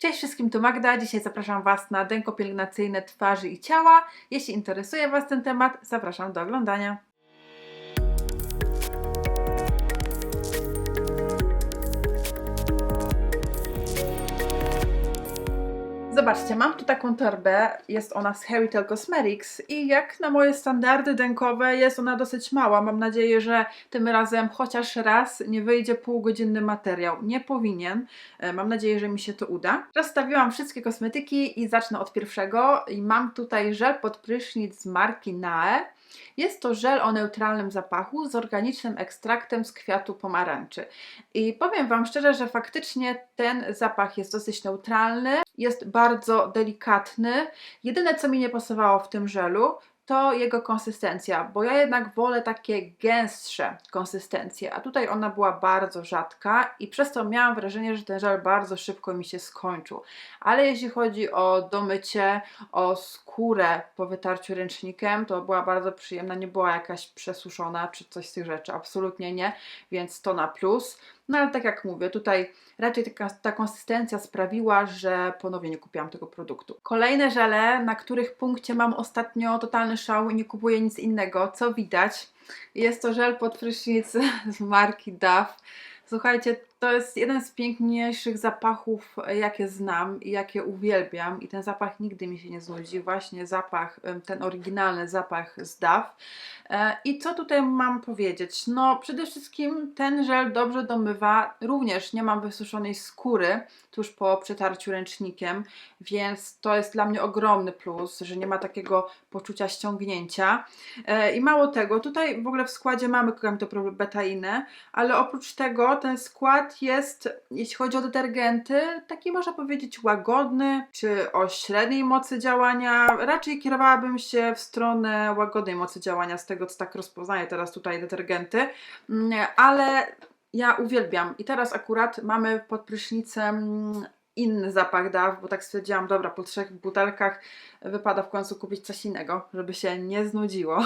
Cześć wszystkim, tu Magda. Dzisiaj zapraszam Was na denko pielęgnacyjne twarzy i ciała. Jeśli interesuje Was ten temat, zapraszam do oglądania. Zobaczcie, mam tu taką torbę, jest ona z Harry Tail Cosmetics i jak na moje standardy denkowe jest ona dosyć mała. Mam nadzieję, że tym razem chociaż raz nie wyjdzie półgodzinny materiał. Nie powinien. E, Mam nadzieję, że mi się to uda. Rozstawiłam wszystkie kosmetyki i zacznę od pierwszego. I mam tutaj żel pod prysznic z marki Nae. Jest to żel o neutralnym zapachu z organicznym ekstraktem z kwiatu pomarańczy. I powiem Wam szczerze, że faktycznie ten zapach jest dosyć neutralny, jest bardzo delikatny. Jedyne, co mi nie pasowało w tym żelu, to jego konsystencja, bo ja jednak wolę takie gęstsze konsystencje, a tutaj ona była bardzo rzadka i przez to miałam wrażenie, że ten żel bardzo szybko mi się skończył. Ale jeśli chodzi o domycie, o skórę po wytarciu ręcznikiem, to była bardzo przyjemna, nie była jakaś przesuszona czy coś z tych rzeczy, absolutnie nie, więc to na plus. No ale tak jak mówię, tutaj raczej taka, ta konsystencja sprawiła, że ponownie nie kupiłam tego produktu. Kolejne żele, na których punkcie mam ostatnio totalny szał i nie kupuję nic innego, co widać. Jest to żel pod prysznic z marki Dove. Słuchajcie, to jest jeden z piękniejszych zapachów, jakie znam i jakie uwielbiam. I ten zapach nigdy mi się nie znudzi. Właśnie zapach, ten oryginalny zapach z Dove. E, I co tutaj mam powiedzieć? No, przede wszystkim ten żel dobrze domywa. Również nie mam wysuszonej skóry tuż po przetarciu ręcznikiem, więc to jest dla mnie ogromny plus, że nie ma takiego poczucia ściągnięcia. E, I mało tego, tutaj w ogóle w składzie mamy betainę, ale oprócz tego ten skład jest, jeśli chodzi o detergenty, taki można powiedzieć łagodny, czy o średniej mocy działania. Raczej kierowałabym się w stronę łagodnej mocy działania, z tego co tak rozpoznaję teraz tutaj detergenty, Mm, ale ja uwielbiam. I teraz akurat mamy pod prysznicem inny zapach Dove, bo tak stwierdziłam, dobra, po trzech butelkach wypada w końcu kupić coś innego, żeby się nie znudziło.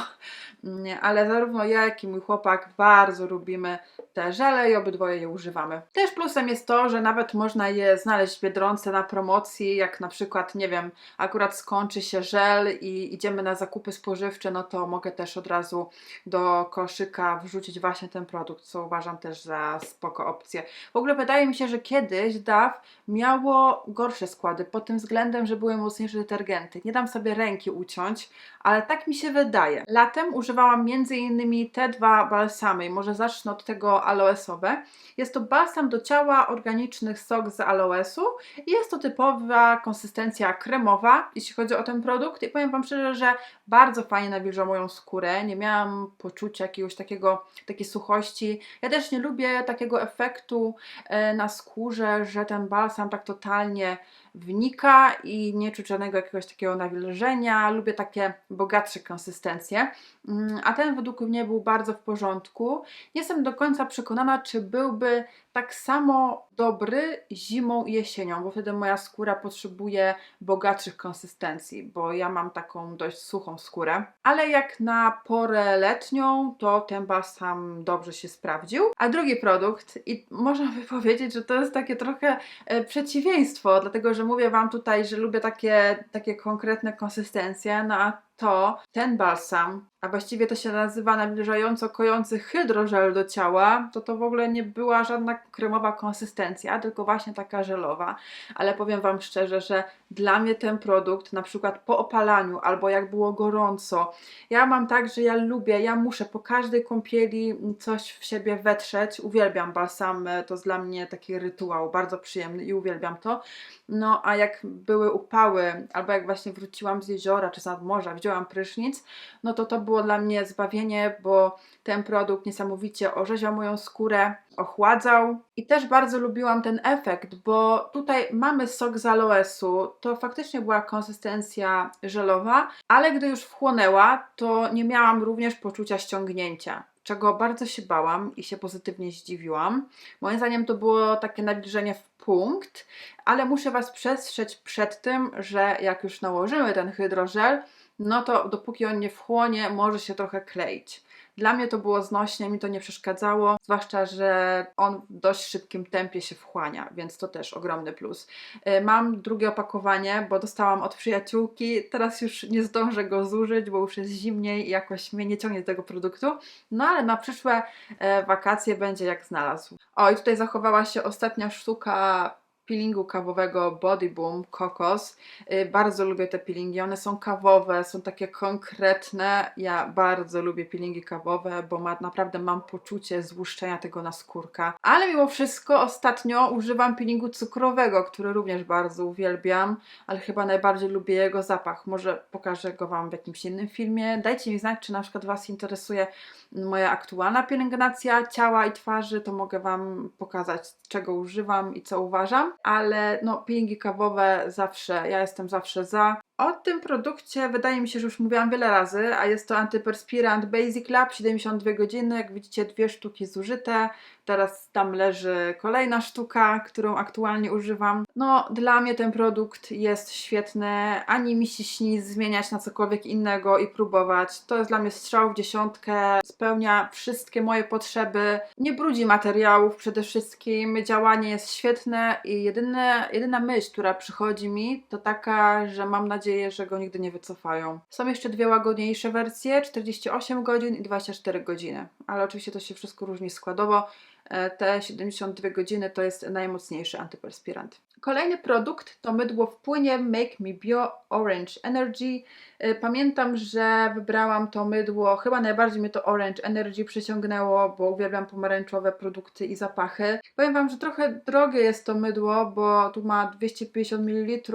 Mm, Ale zarówno ja, jak i mój chłopak bardzo lubimy te żele i obydwoje je używamy. Też plusem jest to, że nawet można je znaleźć w Biedronce na promocji, jak na przykład, nie wiem, akurat skończy się żel i idziemy na zakupy spożywcze, no to mogę też od razu do koszyka wrzucić właśnie ten produkt, co uważam też za spoko opcję. W ogóle wydaje mi się, że kiedyś DAW miało gorsze składy pod tym względem, że były mocniejsze detergenty. Nie dam sobie ręki uciąć, ale tak mi się wydaje. Latem używałam m.in. te dwa balsamy może zacznę od tego aloesowe. Jest to balsam do ciała, organiczny sok z aloesu i jest to typowa konsystencja kremowa, jeśli chodzi o ten produkt i powiem Wam szczerze, że bardzo fajnie nawilża moją skórę. Nie miałam poczucia jakiegoś takiego, takiej suchości. Ja też nie lubię takiego efektu e, na skórze, że ten balsam tak totalnie wnika i nie czuć żadnego jakiegoś takiego nawilżenia. Lubię takie bogatsze konsystencje. Mm, A ten według mnie był bardzo w porządku. Nie jestem do końca przekonana, czy byłby tak samo dobry zimą i jesienią, bo wtedy moja skóra potrzebuje bogatszych konsystencji, bo ja mam taką dość suchą skórę. Ale jak na porę letnią, to ten balsam dobrze się sprawdził. A drugi produkt, i można by powiedzieć, że to jest takie trochę e, przeciwieństwo, dlatego że mówię Wam tutaj, że lubię takie, takie konkretne konsystencje, no a to ten balsam, a właściwie to się nazywa nawilżająco kojący hydrożel do ciała, to to w ogóle nie była żadna kremowa konsystencja, tylko właśnie taka żelowa. Ale powiem Wam szczerze, że dla mnie ten produkt, na przykład po opalaniu albo jak było gorąco, ja mam tak, że ja lubię, ja muszę po każdej kąpieli coś w siebie wetrzeć. Uwielbiam balsamy, to jest dla mnie taki rytuał bardzo przyjemny i uwielbiam to. No a jak były upały, albo jak właśnie wróciłam z jeziora czy z nadmorza, wzięłam prysznic, no to to było dla mnie zbawienie, bo ten produkt niesamowicie orzeźwiał moją skórę, ochładzał i też bardzo lubiłam ten efekt, bo tutaj mamy sok z aloesu, to faktycznie była konsystencja żelowa, ale gdy już wchłonęła, to nie miałam również poczucia ściągnięcia czego bardzo się bałam i się pozytywnie zdziwiłam. Moim zdaniem to było takie nabliżenie w punkt, ale muszę Was przestrzec przed tym, że jak już nałożymy ten hydrożel, no to dopóki on nie wchłonie, może się trochę kleić. Dla mnie to było znośnie, mi to nie przeszkadzało, zwłaszcza, że on w dość szybkim tempie się wchłania, więc to też ogromny plus. Y, Mam drugie opakowanie, bo dostałam od przyjaciółki, teraz już nie zdążę go zużyć, bo już jest zimniej i jakoś mnie nie ciągnie do tego produktu, no ale na przyszłe e, wakacje będzie jak znalazł. O i tutaj zachowała się ostatnia sztuka peelingu kawowego Body Boom Kokos. Y, Bardzo lubię te peelingi, one są kawowe, są takie konkretne. Ja bardzo lubię peelingi kawowe, bo ma, naprawdę mam poczucie złuszczenia tego naskórka. Ale mimo wszystko ostatnio używam peelingu cukrowego, który również bardzo uwielbiam, ale chyba najbardziej lubię jego zapach. Może pokażę go Wam w jakimś innym filmie. Dajcie mi znać, czy na przykład Was interesuje moja aktualna pielęgnacja ciała i twarzy, to mogę Wam pokazać, czego używam i co uważam, ale no, peelingi kawowe zawsze, ja jestem zawsze za. O tym produkcie wydaje mi się, że już mówiłam wiele razy, a jest to antyperspirant Basic Lab 72 godziny, jak widzicie dwie sztuki zużyte, teraz tam leży kolejna sztuka, którą aktualnie używam. No, dla mnie ten produkt jest świetny, ani mi się śni zmieniać na cokolwiek innego i próbować. To jest dla mnie strzał w dziesiątkę, spełnia wszystkie moje potrzeby, nie brudzi materiałów przede wszystkim, działanie jest świetne i jedyne, jedyna myśl, która przychodzi mi, to taka, że mam nadzieję, że go nigdy nie wycofają. Są jeszcze dwie łagodniejsze wersje, 48 godzin i 24 godziny, ale oczywiście to się wszystko różni składowo. E, Te 72 godziny to jest najmocniejszy antyperspirant. Kolejny produkt to mydło w płynie Make Me Bio Orange Energy. E, Pamiętam, że wybrałam to mydło, chyba najbardziej mnie to Orange Energy przyciągnęło, bo uwielbiam pomarańczowe produkty i zapachy. Powiem Wam, że trochę drogie jest to mydło, bo tu ma 250 ml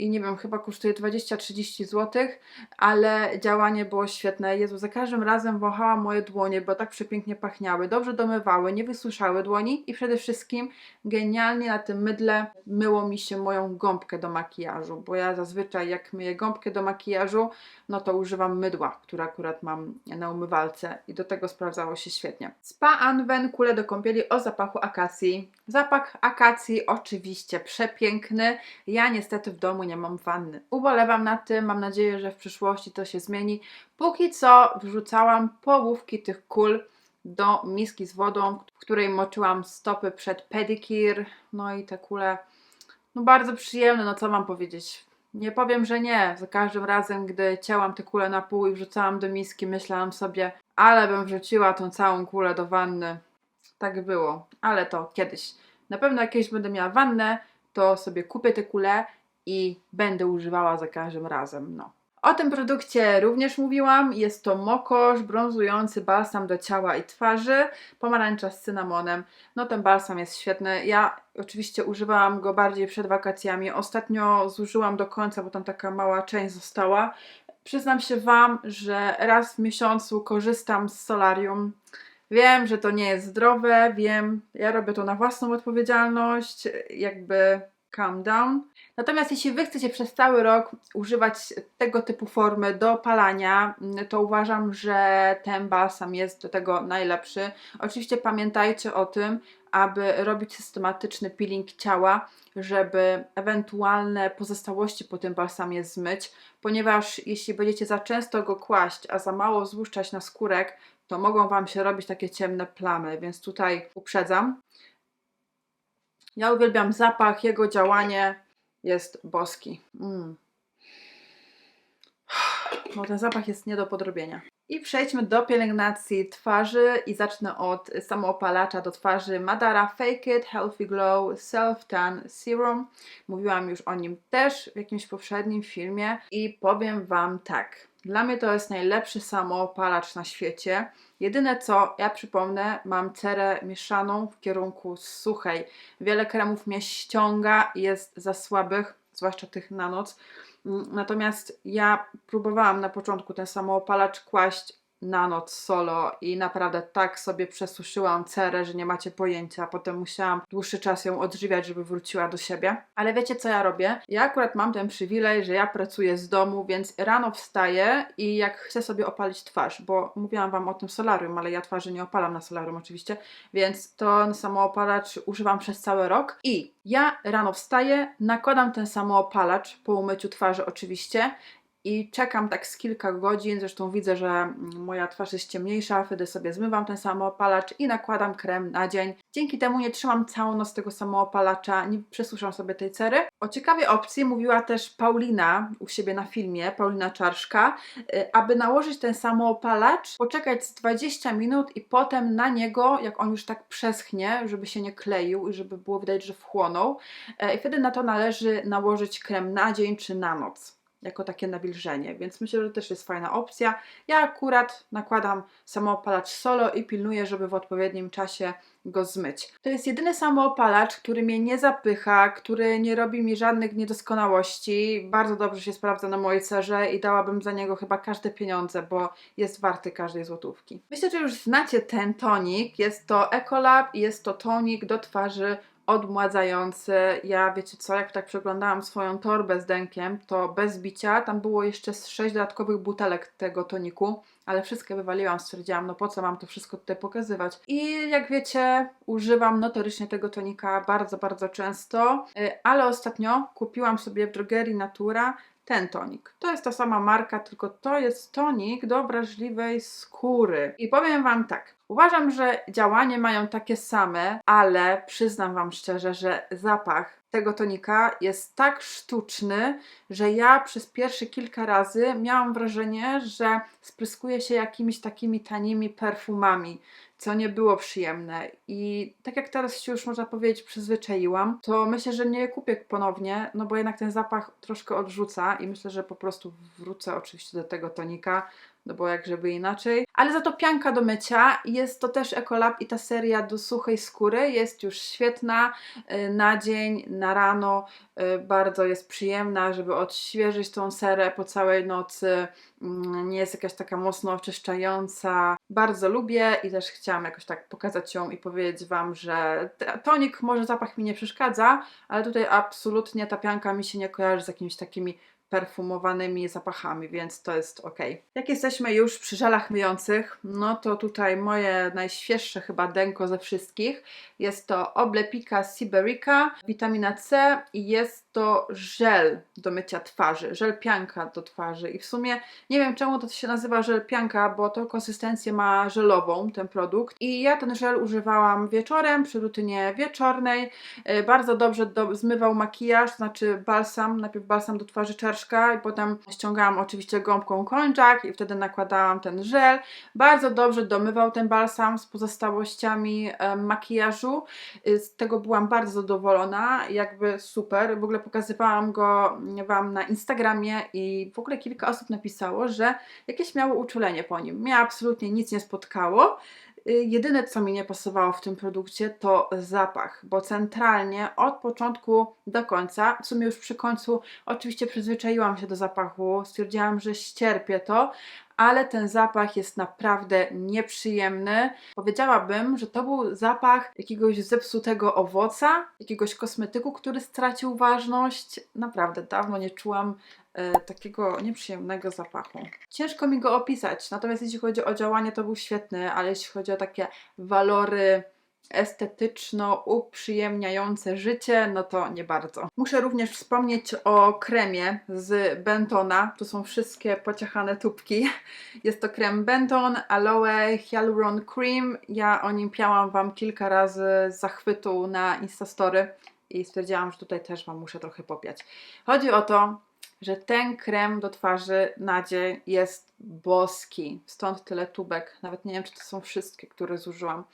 i nie wiem, chyba kosztuje 20-30 zł, ale działanie było świetne. Jezu, za każdym razem wąchałam moje dłonie, bo tak przepięknie pachniały, dobrze domywały, nie wysuszały dłoni i przede wszystkim genialnie na tym mydle myło mi się moją gąbkę do makijażu, bo ja zazwyczaj jak myję gąbkę do makijażu, no to używam mydła, które akurat mam na umywalce i do tego sprawdzało się świetnie. Spa Anwen, kule do kąpieli o zapachu akacji. Zapach akacji oczywiście przepiękny. Ja niestety w domu nie mam wanny. Ubolewam nad tym, mam nadzieję, że w przyszłości to się zmieni. Póki co wrzucałam połówki tych kul do miski z wodą, w której moczyłam stopy przed pedicure. No i te kule, no bardzo przyjemne, no co mam powiedzieć. Nie powiem, że nie. Za każdym razem, gdy cięłam te kule na pół i wrzucałam do miski, myślałam sobie, ale bym wrzuciła tą całą kulę do wanny. Tak było, ale to kiedyś. Na pewno jak kiedyś będę miała wannę, to sobie kupię te kule i będę używała za każdym razem. No. O tym produkcie również mówiłam. Jest to mokosz, brązujący balsam do ciała i twarzy, pomarańcza z cynamonem. No ten balsam jest świetny. Ja oczywiście używałam go bardziej przed wakacjami. Ostatnio zużyłam do końca, bo tam taka mała część została. Przyznam się Wam, że raz w miesiącu korzystam z solarium. Wiem, że to nie jest zdrowe, wiem, ja robię to na własną odpowiedzialność, jakby calm down. Natomiast jeśli Wy chcecie przez cały rok używać tego typu formy do opalania, to uważam, że ten balsam jest do tego najlepszy. Oczywiście pamiętajcie o tym, aby robić systematyczny peeling ciała, żeby ewentualne pozostałości po tym balsamie zmyć, ponieważ jeśli będziecie za często go kłaść, a za mało złuszczać na skórek, to mogą Wam się robić takie ciemne plamy, więc tutaj uprzedzam. Ja uwielbiam zapach, jego działanie jest boski. Mm. No, ten zapach jest nie do podrobienia. I przejdźmy do pielęgnacji twarzy i zacznę od samoopalacza do twarzy Madara Fake It Healthy Glow Self Tan Serum. Mówiłam już o nim też w jakimś poprzednim filmie i powiem Wam tak. Dla mnie to jest najlepszy samoopalacz na świecie. Jedyne co, ja przypomnę, mam cerę mieszaną w kierunku suchej. Wiele kremów mnie ściąga, jest za słabych, zwłaszcza tych na noc. Mm, Natomiast ja próbowałam na początku ten samoopalacz kłaść na noc solo i naprawdę tak sobie przesuszyłam cerę, że nie macie pojęcia. Potem musiałam dłuższy czas ją odżywiać, żeby wróciła do siebie. Ale wiecie co ja robię? Ja akurat mam ten przywilej, że ja pracuję z domu, więc rano wstaję i jak chcę sobie opalić twarz, bo mówiłam Wam o tym solarium, ale ja twarzy nie opalam na solarium oczywiście, więc ten samoopalacz używam przez cały rok i ja rano wstaję, nakładam ten samoopalacz po umyciu twarzy oczywiście i czekam tak z kilka godzin. Zresztą widzę, że mm, moja twarz jest ciemniejsza, wtedy sobie zmywam ten samoopalacz i nakładam krem na dzień. Dzięki temu nie trzymam całą noc tego samoopalacza, nie przesuszam sobie tej cery. O ciekawej opcji mówiła też Paulina u siebie na filmie, Paulina Czarszka, y, aby nałożyć ten samoopalacz, poczekać z 20 minut i potem na niego, jak on już tak przeschnie, żeby się nie kleił i żeby było widać, że wchłonął. E, I wtedy na to należy nałożyć krem na dzień czy na noc jako takie nawilżenie, więc myślę, że też jest fajna opcja. Ja akurat nakładam samoopalacz solo i pilnuję, żeby w odpowiednim czasie go zmyć. To jest jedyny samoopalacz, który mnie nie zapycha, który nie robi mi żadnych niedoskonałości. Bardzo dobrze się sprawdza na mojej cerze i dałabym za niego chyba każde pieniądze, bo jest warty każdej złotówki. Myślę, że już znacie ten tonik. Jest to Ecolab i jest to tonik do twarzy odmładzający. Ja wiecie co, jak tak przeglądałam swoją torbę z denkiem, to bez bicia tam było jeszcze sześć dodatkowych butelek tego toniku, ale wszystkie wywaliłam, stwierdziłam, no po co mam to wszystko tutaj pokazywać. I jak wiecie, używam notorycznie tego tonika bardzo, bardzo często, y, ale ostatnio kupiłam sobie w drogerii Natura ten tonik. To jest ta sama marka, tylko to jest tonik do wrażliwej skóry. I powiem Wam tak, uważam, że działanie mają takie same, ale przyznam Wam szczerze, że zapach tego tonika jest tak sztuczny, że ja przez pierwsze kilka razy miałam wrażenie, że spryskuje się jakimiś takimi tanimi perfumami, co nie było przyjemne. I tak jak teraz się już można powiedzieć przyzwyczaiłam, to myślę, że nie kupię ponownie, no bo jednak ten zapach troszkę odrzuca i myślę, że po prostu wrócę oczywiście do tego tonika, no bo jak żeby inaczej. Ale za to pianka do mycia, jest to też Ecolab i ta seria do suchej skóry jest już świetna, y, na dzień, na rano, y, bardzo jest przyjemna, żeby odświeżyć tą serę po całej nocy, Mm, nie jest jakaś taka mocno oczyszczająca. Bardzo lubię i też chciałam jakoś tak pokazać ją i powiedzieć Wam, że tonik może zapach mi nie przeszkadza, ale tutaj absolutnie ta pianka mi się nie kojarzy z jakimiś takimi perfumowanymi zapachami, więc to jest ok. Jak jesteśmy już przy żelach myjących, no to tutaj moje najświeższe chyba denko ze wszystkich. Jest to Oblepika Siberica, witamina C i jest to żel do mycia twarzy, żel pianka do twarzy i w sumie nie wiem czemu to się nazywa żel pianka, bo to konsystencję ma żelową ten produkt i ja ten żel używałam wieczorem przy rutynie wieczornej. E, bardzo dobrze do, zmywał makijaż, znaczy balsam, najpierw balsam do twarzy i potem ściągałam oczywiście gąbką kończak i wtedy nakładałam ten żel. Bardzo dobrze domywał ten balsam z pozostałościami makijażu. E, z tego byłam bardzo zadowolona, jakby super. W ogóle pokazywałam go Wam na Instagramie i w ogóle kilka osób napisało, że jakieś miało uczulenie po nim. Mnie absolutnie nic nie spotkało. Y, jedyne, co mi nie pasowało w tym produkcie, to zapach, bo centralnie od początku do końca, w sumie już przy końcu, oczywiście przyzwyczaiłam się do zapachu, stwierdziłam, że ścierpię to, ale ten zapach jest naprawdę nieprzyjemny. Powiedziałabym, że to był zapach jakiegoś zepsutego owoca, jakiegoś kosmetyku, który stracił ważność. Naprawdę dawno nie czułam e, takiego nieprzyjemnego zapachu. Ciężko mi go opisać, natomiast jeśli chodzi o działanie, to był świetny, ale jeśli chodzi o takie walory estetyczno uprzyjemniające życie, no to nie bardzo. Muszę również wspomnieć o kremie z Bentona. To są wszystkie pociechane tubki. Jest to krem Benton Aloe Hyaluron Cream. Ja o nim piałam Wam kilka razy z zachwytu na Instastory i stwierdziłam, że tutaj też Wam muszę trochę popiać. Chodzi o to, że ten krem do twarzy na dzień jest boski. Stąd tyle tubek. Nawet nie wiem, czy to są wszystkie, które zużyłam.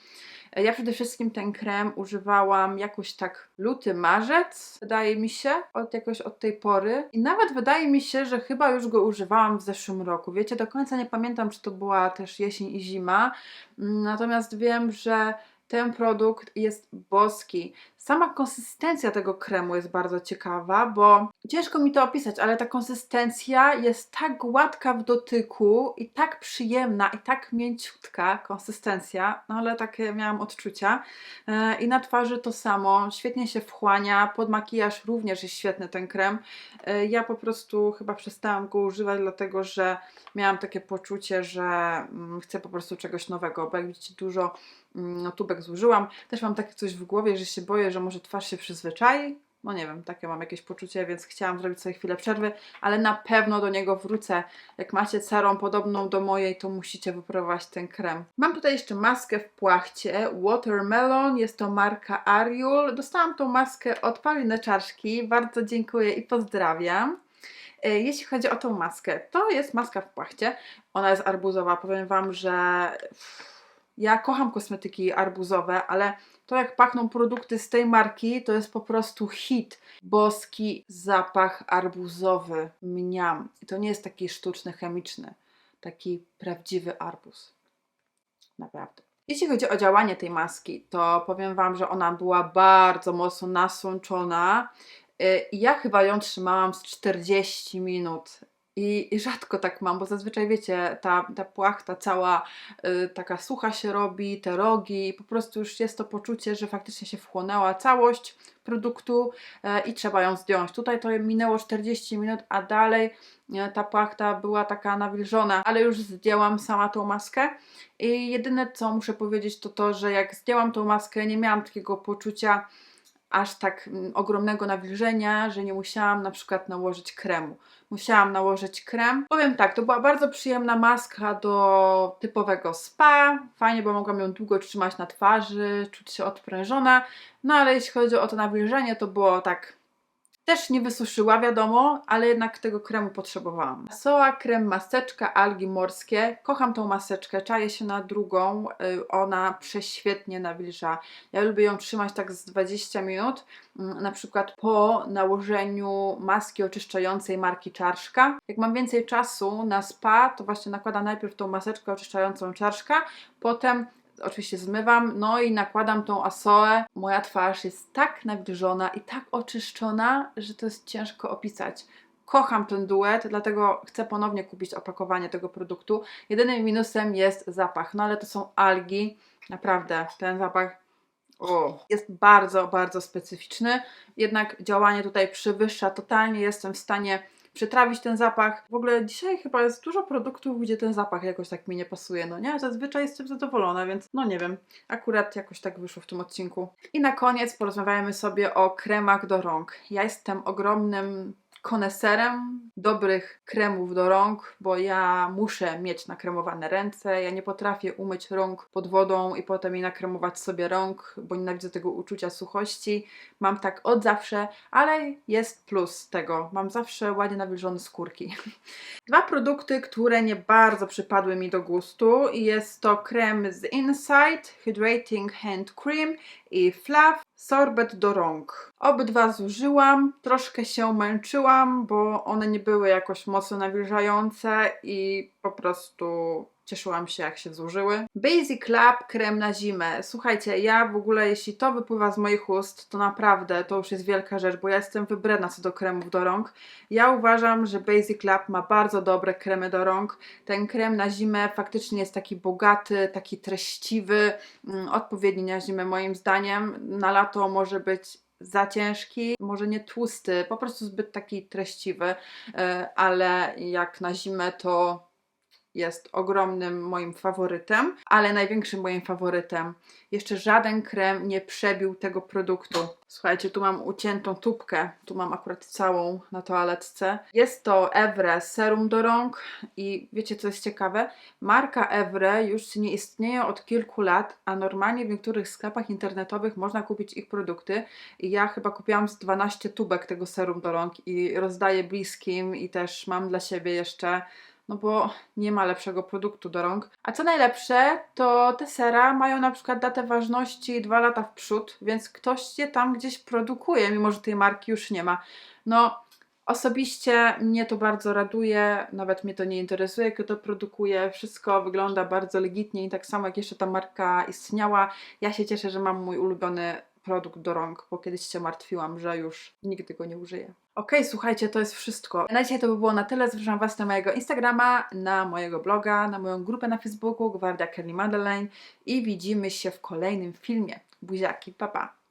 Ja przede wszystkim ten krem używałam jakoś tak luty, marzec, wydaje mi się, od jakoś od tej pory. I nawet wydaje mi się, że chyba już go używałam w zeszłym roku. Wiecie, do końca nie pamiętam, czy to była też jesień i zima. Natomiast wiem, że ten produkt jest boski. Sama konsystencja tego kremu jest bardzo ciekawa, bo ciężko mi to opisać, ale ta konsystencja jest tak gładka w dotyku i tak przyjemna i tak mięciutka konsystencja, no ale takie miałam odczucia. E, I na twarzy to samo, świetnie się wchłania, pod makijaż również jest świetny ten krem. E, ja po prostu chyba przestałam go używać, dlatego że miałam takie poczucie, że mm, chcę po prostu czegoś nowego, bo jak widzicie dużo mm, tubek zużyłam. Też mam takie coś w głowie, że się boję, że może twarz się przyzwyczai, No nie wiem, takie mam jakieś poczucie, więc chciałam zrobić sobie chwilę przerwy, ale na pewno do niego wrócę. Jak macie cerą podobną do mojej, to musicie wypróbować ten krem. Mam tutaj jeszcze maskę w płachcie Watermelon, jest to marka Ariul. Dostałam tą maskę od Pauliny Czaszki, bardzo dziękuję i pozdrawiam. E, Jeśli chodzi o tą maskę, to jest maska w płachcie. Ona jest arbuzowa. Powiem Wam, że ja kocham kosmetyki arbuzowe, ale to jak pachną produkty z tej marki, to jest po prostu hit. Boski zapach arbuzowy. Mniam. I to nie jest taki sztuczny, chemiczny. Taki prawdziwy arbuz. Naprawdę. Jeśli chodzi o działanie tej maski, to powiem Wam, że ona była bardzo mocno nasączona. Y, Ja chyba ją trzymałam z 40 minut. I i rzadko tak mam, bo zazwyczaj wiecie, ta, ta płachta cała y, taka sucha się robi, te rogi, po prostu już jest to poczucie, że faktycznie się wchłonęła całość produktu e, i trzeba ją zdjąć. Tutaj to minęło 40 minut, a dalej e, ta płachta była taka nawilżona, ale już zdjęłam sama tą maskę i jedyne co muszę powiedzieć to to, że jak zdjęłam tą maskę, nie miałam takiego poczucia aż tak mm, ogromnego nawilżenia, że nie musiałam na przykład nałożyć kremu. Musiałam nałożyć krem. Powiem tak, to była bardzo przyjemna maska do typowego spa. Fajnie, bo mogłam ją długo trzymać na twarzy, czuć się odprężona. No ale jeśli chodzi o to nawilżenie, to było tak też nie wysuszyła, wiadomo, ale jednak tego kremu potrzebowałam. Soa krem maseczka algi morskie. Kocham tą maseczkę, czaję się na drugą. y, Ona prześwietnie nawilża. Ja lubię ją trzymać tak z 20 minut, mm, na przykład po nałożeniu maski oczyszczającej marki Czarszka. Jak mam więcej czasu na spa, to właśnie nakładam najpierw tą maseczkę oczyszczającą Czarszka, potem oczywiście zmywam, no i nakładam tą asoę. Moja twarz jest tak nawilżona i tak oczyszczona, że to jest ciężko opisać. Kocham ten duet, dlatego chcę ponownie kupić opakowanie tego produktu. Jedynym minusem jest zapach, no ale to są algi. Naprawdę, ten zapach o, jest bardzo, bardzo specyficzny. Jednak działanie tutaj przewyższa totalnie. Jestem w stanie przetrawić ten zapach. W ogóle dzisiaj chyba jest dużo produktów, gdzie ten zapach jakoś tak mi nie pasuje, no nie? Zazwyczaj jestem zadowolona, więc no nie wiem. Akurat jakoś tak wyszło w tym odcinku. I na koniec porozmawiamy sobie o kremach do rąk. Ja jestem ogromnym koneserem dobrych kremów do rąk, bo ja muszę mieć nakremowane ręce. Ja nie potrafię umyć rąk pod wodą i potem i nakremować sobie rąk, bo nienawidzę tego uczucia suchości. Mam tak od zawsze, ale jest plus tego. Mam zawsze ładnie nawilżone skórki. Dwa produkty, które nie bardzo przypadły mi do gustu jest to krem z Inside Hydrating Hand Cream i Fluff sorbet do rąk. Obydwa zużyłam, troszkę się męczyłam, bo one nie były jakoś mocno nawilżające i po prostu cieszyłam się jak się zużyły. Basic Lab krem na zimę. Słuchajcie, ja w ogóle jeśli to wypływa z moich ust, to naprawdę to już jest wielka rzecz, bo ja jestem wybredna co do kremów do rąk. Ja uważam, że Basic Lab ma bardzo dobre kremy do rąk. Ten krem na zimę faktycznie jest taki bogaty, taki treściwy, mm, odpowiedni na zimę moim zdaniem. Na lato może być za ciężki, może nie tłusty, po prostu zbyt taki treściwy, e, ale jak na zimę to jest ogromnym moim faworytem, ale największym moim faworytem. Jeszcze żaden krem nie przebił tego produktu. Słuchajcie, tu mam uciętą tubkę, tu mam akurat całą na toaletce. Jest to Evre serum do rąk i wiecie co jest ciekawe? Marka Evre już nie istnieje od kilku lat, a normalnie w niektórych sklepach internetowych można kupić ich produkty. I ja chyba kupiłam z 12 tubek tego serum do rąk i rozdaję bliskim i też mam dla siebie jeszcze no bo nie ma lepszego produktu do rąk. A co najlepsze, to te sera mają na przykład datę ważności 2 lata w przód, więc ktoś je tam gdzieś produkuje, mimo że tej marki już nie ma. No, osobiście mnie to bardzo raduje, nawet mnie to nie interesuje, kto to produkuje. Wszystko wygląda bardzo legitnie i tak samo jak jeszcze ta marka istniała. Ja się cieszę, że mam mój ulubiony produkt do rąk, bo kiedyś się martwiłam, że już nigdy go nie użyję. Okej, słuchajcie, to jest wszystko. Na dzisiaj to by było na tyle. Zapraszam Was na mojego Instagrama, na mojego bloga, na moją grupę na Facebooku Gwardia Kelly Madeleine i widzimy się w kolejnym filmie. Buziaki, pa pa!